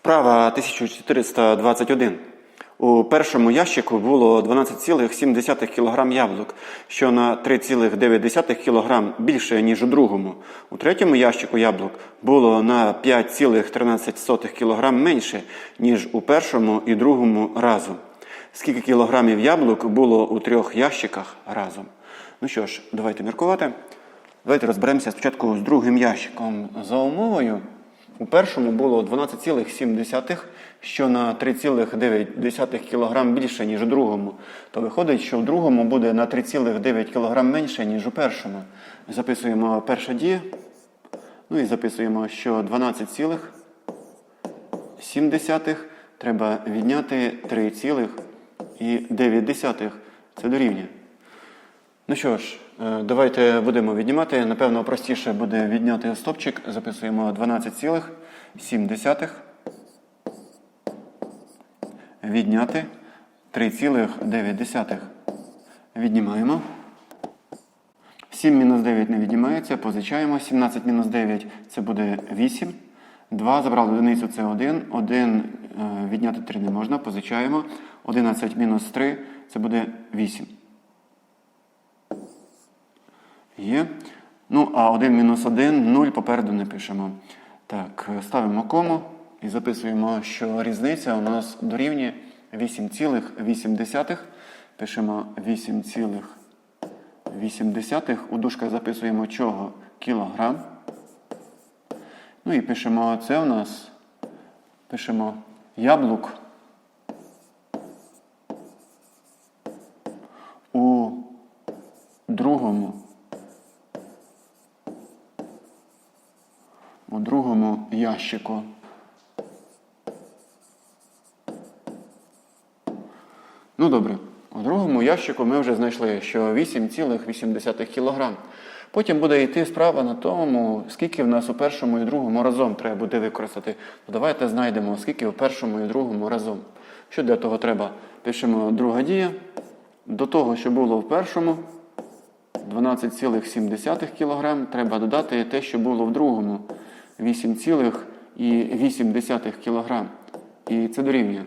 Вправа 1421. У першому ящику було 12,7 кг яблук, що на 3,9 кг більше, ніж у другому. У третьому ящику яблук було на 5,13 кг менше, ніж у першому і другому разом. Скільки кілограмів яблук було у трьох ящиках разом? Ну що ж, давайте міркувати. Давайте розберемося спочатку з другим ящиком. За умовою, у першому було 12,7, що на 3,9 кг більше, ніж у другому. То виходить, що в другому буде на 3,9 кг менше, ніж у першому. Записуємо перша дія. Ну і записуємо, що 12,7 треба відняти 3,9. Це дорівнює. Ну що ж, давайте будемо віднімати. Напевно, простіше буде відняти стопчик. Записуємо 12,7. Відняти 3,9. Віднімаємо. 7 мінус 9 не віднімається, позичаємо. 17 мінус 9 це буде 8. 2 забрали одиницю це 1. 1 відняти 3 не можна, позичаємо. 11 мінус 3 це буде 8. Є. Ну, а 1 мінус 1, 0 попереду не пишемо. Так, ставимо кому і записуємо, що різниця у нас дорівнює 8,8. Пишемо 8,8. У дужках записуємо чого? Кілограм. Ну і пишемо це у нас. Пишемо яблук. У другому. У другому ящику. Ну добре, у другому ящику ми вже знайшли, що 8,8 кг. Потім буде йти справа на тому, скільки в нас у першому і другому разом треба буде використати. То давайте знайдемо, скільки в першому і другому разом. Що для того треба? Пишемо друга дія. До того, що було в першому, 12,7 кг, треба додати те, що було в другому. 8,8 кг. І це дорівнює.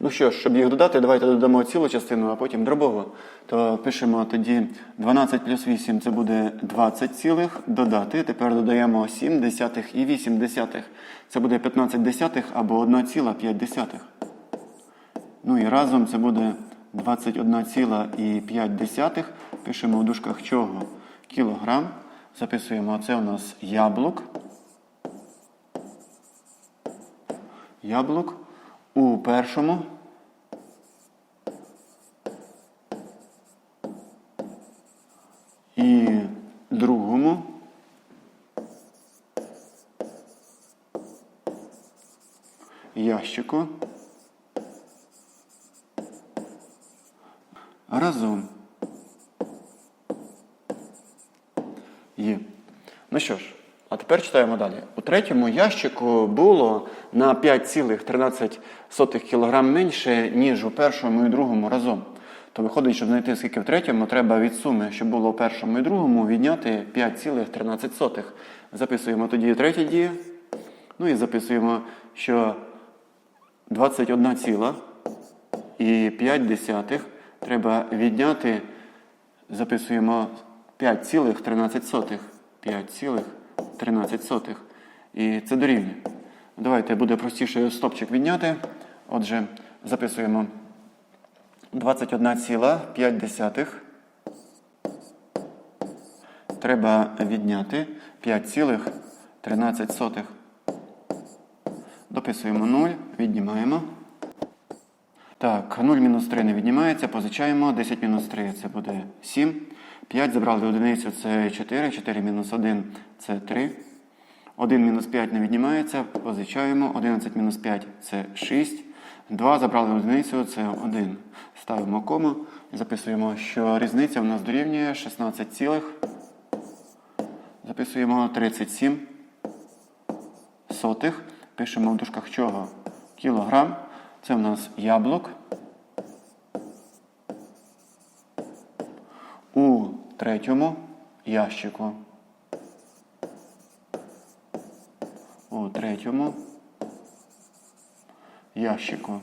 Ну що ж, щоб їх додати, давайте додамо цілу частину, а потім дробову. То пишемо тоді 12 плюс 8 це буде 20 цілих. Додати. Тепер додаємо 7 десятих і 8 десятих. Це буде 15 десятих або 1,5 десятих. Ну і разом це буде 21,5. Пишемо в дужках чого? Кілограм. Записуємо, це у нас яблук. Яблук у першому. І другому. Ящику. Разом. Є. Ну що ж, а тепер читаємо далі. У третьому ящику було на 5,13 кг менше, ніж у першому і другому разом. То виходить, щоб знайти скільки в третьому, треба від суми, що було у першому і другому, відняти 5,13. Записуємо тоді третє діє. Ну і записуємо, що 21 ціла і 5 десятих треба відняти, записуємо 5,13. 5,13. І це дорівнює. Давайте буде простіше стопчик відняти. Отже, записуємо 21,5. Треба відняти 5,13. Дописуємо 0, віднімаємо. Так, 0 мінус 3 не віднімається, позичаємо. 10 мінус 3 це буде 7. 5 забрали одиницю це 4, 4 мінус 1 це 3. 1 мінус 5 не віднімається, позичаємо. 11 мінус 5 це 6. 2 забрали одиницю це 1. Ставимо кому і записуємо, що різниця в нас дорівнює 16 цілих. Записуємо 37 сотих. Пишемо в дужках чого? Кілограм. Це в нас яблук. У третьому ящику. У третьому ящику.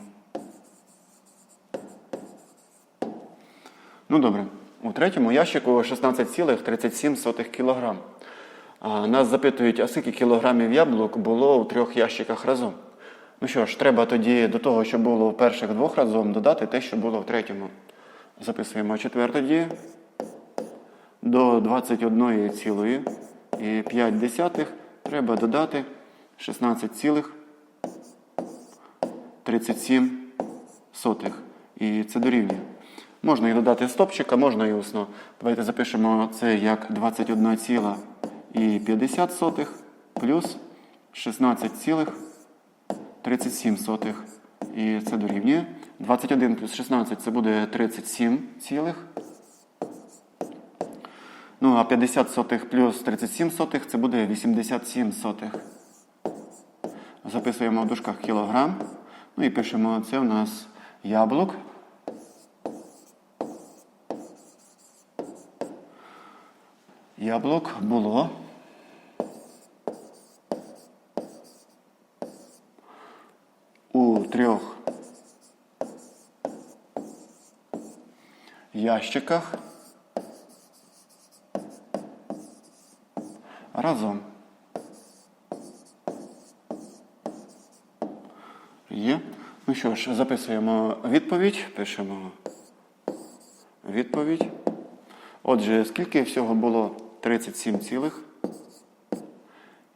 Ну добре. У третьому ящику 16,37 кг. Нас запитують, а скільки кілограмів яблук було у трьох ящиках разом. Ну що ж, треба тоді до того, що було в перших двох разом, додати те, що було в третьому. Записуємо четверте тоді до 21,5 треба додати 16,37. І це дорівнює. Можна і додати стопчика, можна і усно. Давайте запишемо це як 21,50 плюс 16,37. І це дорівнює. 21 плюс 16 це буде 37 цілих. Ну, а 50 сотих плюс 37 сотих це буде 87 сотих. Записуємо в дужках кілограм. Ну і пишемо, це у нас яблук. Яблук було. У трьох ящиках разом. Є. Ну що ж, записуємо відповідь, пишемо відповідь. Отже, скільки всього було 37 цілих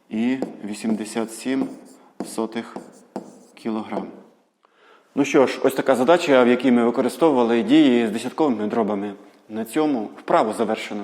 і 87 сотих кілограм. Ну що ж, ось така задача, в якій ми використовували дії з десятковими дробами. На цьому вправу завершено.